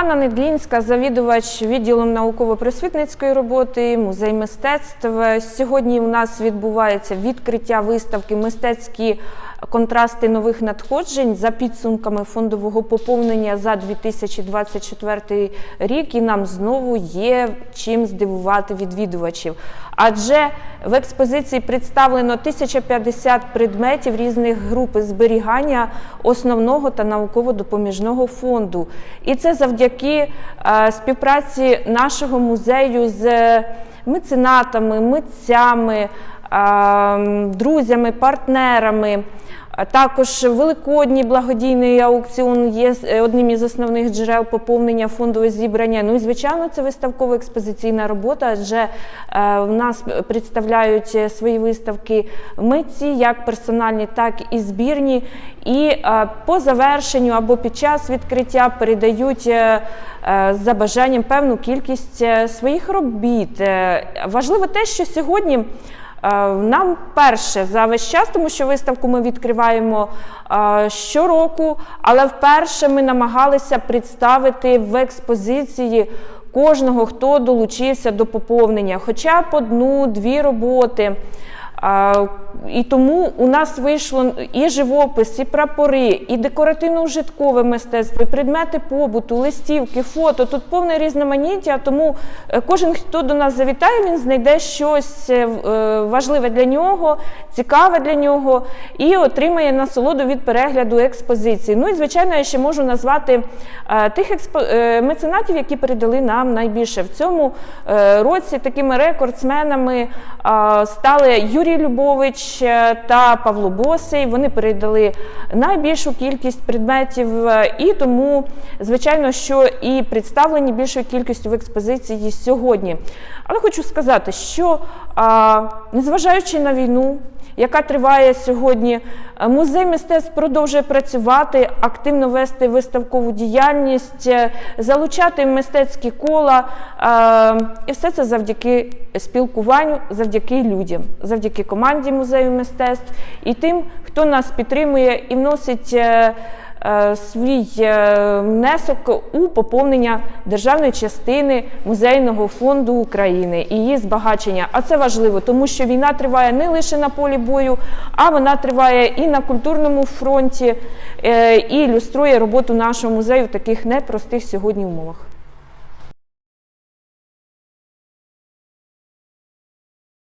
Анна Недлінська, завідувач відділом науково-просвітницької роботи, музей мистецтв. Сьогодні у нас відбувається відкриття виставки Мистецькі контрасти нових надходжень за підсумками фондового поповнення за 2024 рік. І нам знову є чим здивувати відвідувачів. Адже в експозиції представлено 1050 предметів різних груп зберігання основного та науково-допоміжного фонду. І це завдяки е, співпраці нашого музею з меценатами, митцями, друзями, партнерами. Також великодній благодійний аукціон є е, одним із основних джерел поповнення фондового зібрання. Ну і звичайно, це виставково-експозиційна робота, адже е, в нас представляють свої виставки митці, як персональні, так і збірні. І е, по завершенню або під час відкриття передають за бажанням певну кількість своїх робіт. Важливо те, що сьогодні. Е, Нам перше за весь час, тому що виставку ми відкриваємо е, щороку, але вперше ми намагалися представити в експозиції кожного, хто долучився до поповнення, хоча б одну-дві роботи. І тому у нас вийшло і живопис, і прапори, і декоративно-ужиткове мистецтво, і предмети побуту, листівки, фото. Тут повне різноманіття. Тому е, кожен, хто до нас завітає, він знайде щось е, е, важливе для нього, цікаве для нього і отримає насолоду від перегляду експозиції. Ну і звичайно, я ще можу назвати тих експо... меценатів, які передали нам найбільше в цьому році. Такими рекордсменами стали Юрій Любович е, та Павло Босий. Вони передали найбільшу кількість предметів, е, і тому, звичайно, що і представлені більшою кількістю в експозиції сьогодні. Але хочу сказати, що незважаючи на війну, яка триває сьогодні, е, музей мистецтв продовжує працювати, активно вести виставкову діяльність, е, залучати мистецькі кола. е, І все це завдяки спілкуванню, завдяки людям, завдяки команді музею мистецтв і тим, хто нас підтримує і вносить. Е, Свій е, внесок у поповнення державної частини музейного фонду України і її збагачення. А це важливо, тому що війна триває не лише на полі бою, а вона триває і на культурному фронті, е, і ілюструє роботу нашого музею в таких непростих сьогодні умовах.